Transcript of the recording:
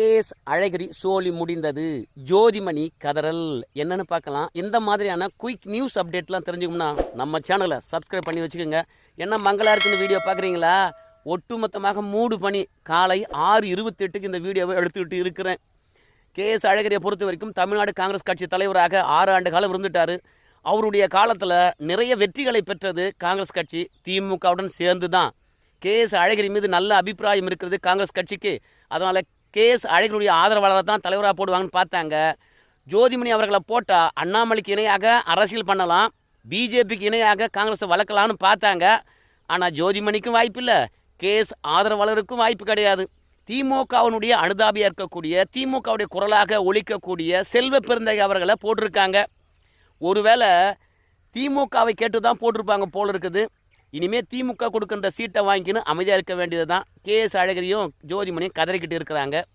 KS அழகிரி சோலி முடிந்தது. ஜோதிமணி கதறல். என்னன்னு பார்க்கலாம். இந்த மாதிரியான குயிக் நியூஸ் அப்டேட்லாம் தெரிஞ்சுக்கணும்னா நம்ம சேனலை சப்ஸ்கிரைப் பண்ணி வச்சுக்கோங்க. என்ன மங்களா இருக்குன்னு வீடியோ பார்க்குறீங்களா? ஒட்டுமொத்தமாக மூடு பணி. காலை ஆறு இருபத்தெட்டுக்கு இந்த வீடியோவை எடுத்துக்கிட்டு இருக்கிறேன். கேஎஸ் அழகிரியை பொறுத்த வரைக்கும் தமிழ்நாடு காங்கிரஸ் கட்சி தலைவராக ஆறு ஆண்டு காலம் இருந்துட்டார். அவருடைய காலத்தில் நிறைய வெற்றிகளை பெற்றது காங்கிரஸ் கட்சி திமுகவுடன் சேர்ந்து தான் கேஎஸ் அழகிரி மீது நல்ல அபிப்பிராயம் இருக்கிறது காங்கிரஸ் கட்சிக்கு. அதனால் கேஎஸ் அழகினுடைய ஆதரவாளரை தான் தலைவராக போடுவாங்கன்னு பார்த்தாங்க. ஜோதிமணி அவர்களை போட்டால் அண்ணாமலைக்கு இணையாக அரசியல் பண்ணலாம் பிஜேபிக்கு இணையாக காங்கிரஸை வளர்க்கலாம்னு பார்த்தாங்க. ஆனால் ஜோதிமணிக்கும் வாய்ப்பில்லை கேஎஸ் ஆதரவாளருக்கும் வாய்ப்பு கிடையாது. திமுகவினுடைய அனுதாபியாக இருக்கக்கூடிய திமுகவுடைய குரலாக ஒழிக்கக்கூடிய செல்வ பெருந்தகை அவர்களை போட்டிருக்காங்க. ஒருவேளை திமுகவை கேட்டு தான் போட்டிருப்பாங்க போல இருக்குது. இனிமேல் திமுக கொடுக்கின்ற சீட்டை வாங்கிக்கின்னு அமைதியாக இருக்க வேண்டியது தான் கேஎஸ் அழகிரியும் ஜோதிமணியும் கதறிக்கிட்டு இருக்கிறாங்க.